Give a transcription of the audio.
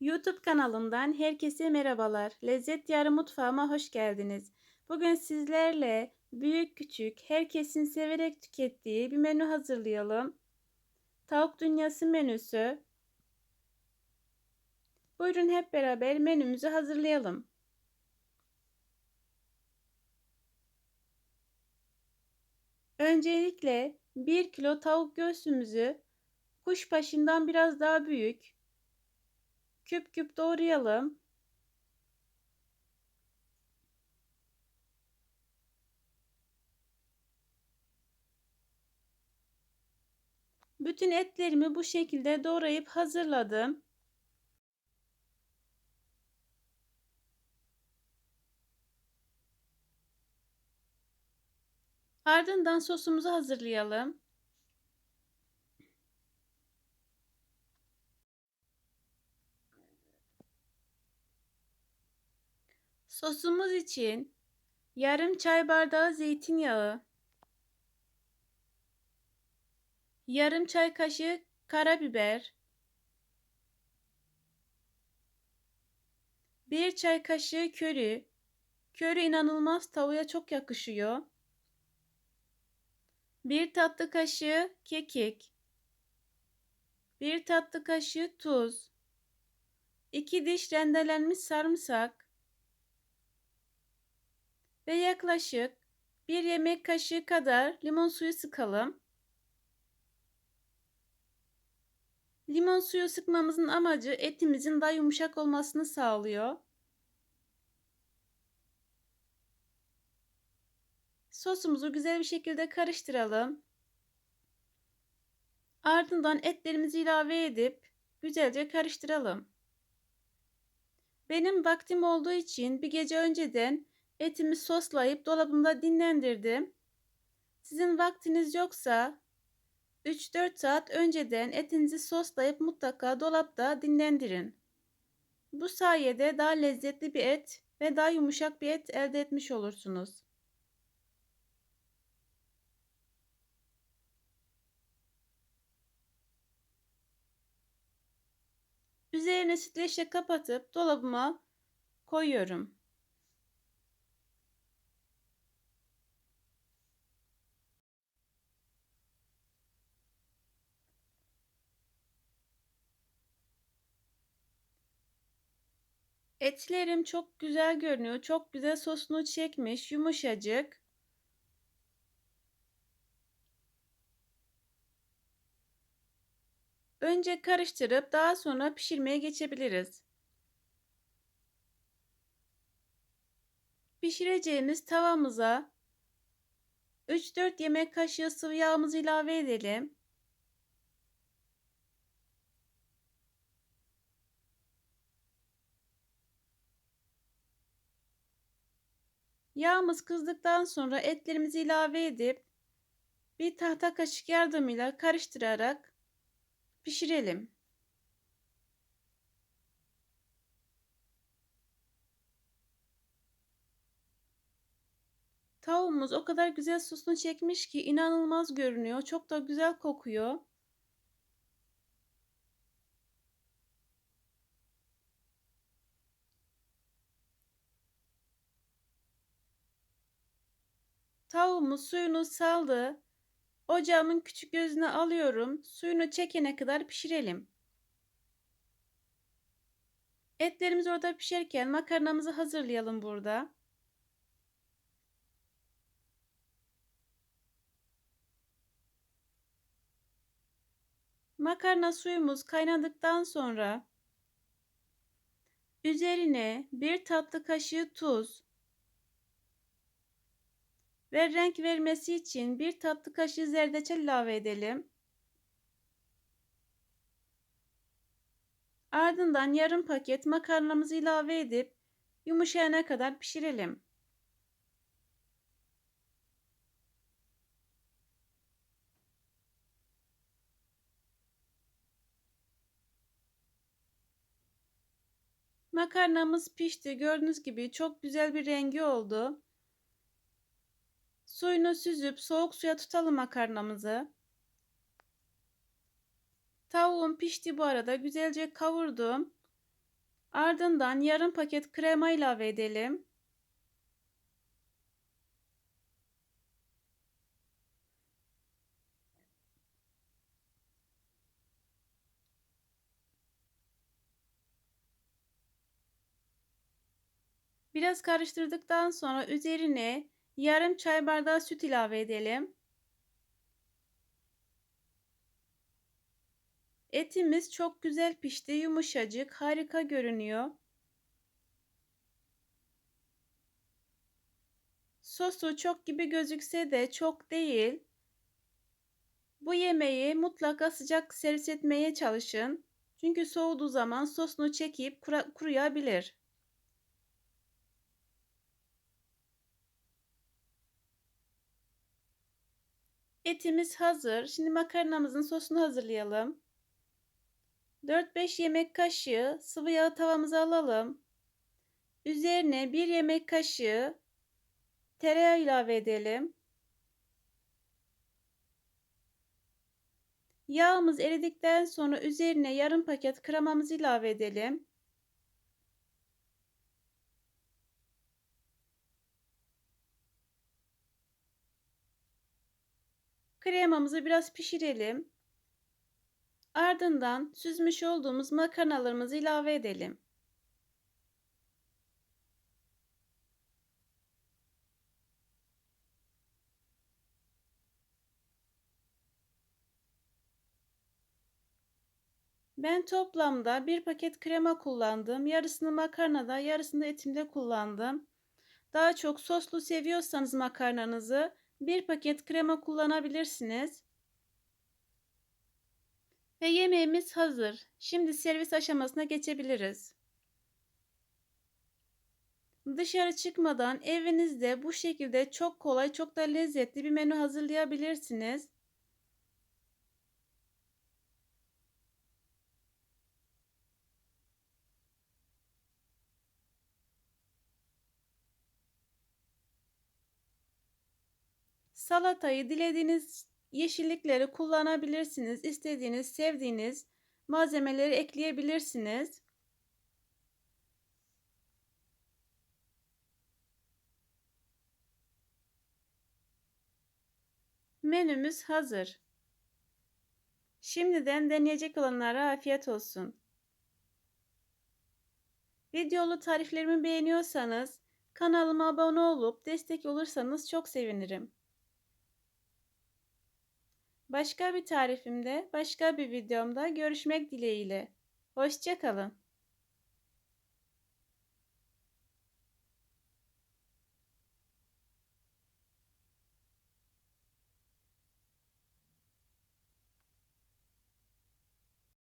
YouTube kanalımdan herkese merhabalar. Lezzet Yarı Mutfağıma hoş geldiniz. Bugün sizlerle büyük küçük herkesin severek tükettiği bir menü hazırlayalım. Tavuk dünyası menüsü. Buyurun hep beraber menümüzü hazırlayalım. Öncelikle 1 kilo tavuk göğsümüzü kuşbaşından biraz daha büyük küp küp doğrayalım. Bütün etlerimi bu şekilde doğrayıp hazırladım. Ardından sosumuzu hazırlayalım. Sosumuz için yarım çay bardağı zeytinyağı, yarım çay kaşığı karabiber, bir çay kaşığı köri. Köri inanılmaz tavuğa çok yakışıyor. Bir tatlı kaşığı kekik, bir tatlı kaşığı tuz, iki diş rendelenmiş sarımsak, ve yaklaşık bir yemek kaşığı kadar limon suyu sıkalım. Limon suyu sıkmamızın amacı etimizin daha yumuşak olmasını sağlıyor. Sosumuzu güzel bir şekilde karıştıralım. Ardından etlerimizi ilave edip güzelce karıştıralım. Benim vaktim olduğu için bir gece önceden Etimi soslayıp dolabımda dinlendirdim. Sizin vaktiniz yoksa 3-4 saat önceden etinizi soslayıp mutlaka dolapta dinlendirin. Bu sayede daha lezzetli bir et ve daha yumuşak bir et elde etmiş olursunuz. Üzerine streçle kapatıp dolabıma koyuyorum. Etlerim çok güzel görünüyor. Çok güzel sosunu çekmiş. Yumuşacık. Önce karıştırıp daha sonra pişirmeye geçebiliriz. Pişireceğimiz tavamıza 3-4 yemek kaşığı sıvı yağımızı ilave edelim. Yağımız kızdıktan sonra etlerimizi ilave edip bir tahta kaşık yardımıyla karıştırarak pişirelim. Tavuğumuz o kadar güzel sosunu çekmiş ki inanılmaz görünüyor. Çok da güzel kokuyor. Tavuğumuz suyunu saldı. Ocağımın küçük gözüne alıyorum. Suyunu çekene kadar pişirelim. Etlerimiz orada pişerken makarnamızı hazırlayalım burada. Makarna suyumuz kaynadıktan sonra üzerine bir tatlı kaşığı tuz, ve renk vermesi için bir tatlı kaşığı zerdeçal ilave edelim. Ardından yarım paket makarnamızı ilave edip yumuşayana kadar pişirelim. Makarnamız pişti. Gördüğünüz gibi çok güzel bir rengi oldu. Suyunu süzüp soğuk suya tutalım makarnamızı. Tavuğum pişti bu arada. Güzelce kavurdum. Ardından yarım paket krema ilave edelim. Biraz karıştırdıktan sonra üzerine yarım çay bardağı süt ilave edelim. Etimiz çok güzel pişti, yumuşacık, harika görünüyor. Sosu çok gibi gözükse de çok değil. Bu yemeği mutlaka sıcak servis etmeye çalışın. Çünkü soğuduğu zaman sosunu çekip kuruyabilir. Etimiz hazır. Şimdi makarnamızın sosunu hazırlayalım. 4-5 yemek kaşığı sıvı yağ tavamıza alalım. Üzerine 1 yemek kaşığı tereyağı ilave edelim. Yağımız eridikten sonra üzerine yarım paket kremamızı ilave edelim. Kremamızı biraz pişirelim. Ardından süzmüş olduğumuz makarnalarımızı ilave edelim. Ben toplamda bir paket krema kullandım. Yarısını makarnada, yarısını etimde kullandım. Daha çok soslu seviyorsanız makarnanızı bir paket krema kullanabilirsiniz. Ve yemeğimiz hazır. Şimdi servis aşamasına geçebiliriz. Dışarı çıkmadan evinizde bu şekilde çok kolay, çok da lezzetli bir menü hazırlayabilirsiniz. Salatayı dilediğiniz yeşillikleri kullanabilirsiniz. İstediğiniz, sevdiğiniz malzemeleri ekleyebilirsiniz. Menümüz hazır. Şimdiden deneyecek olanlara afiyet olsun. Videolu tariflerimi beğeniyorsanız kanalıma abone olup destek olursanız çok sevinirim. Başka bir tarifimde, başka bir videomda görüşmek dileğiyle. Hoşçakalın.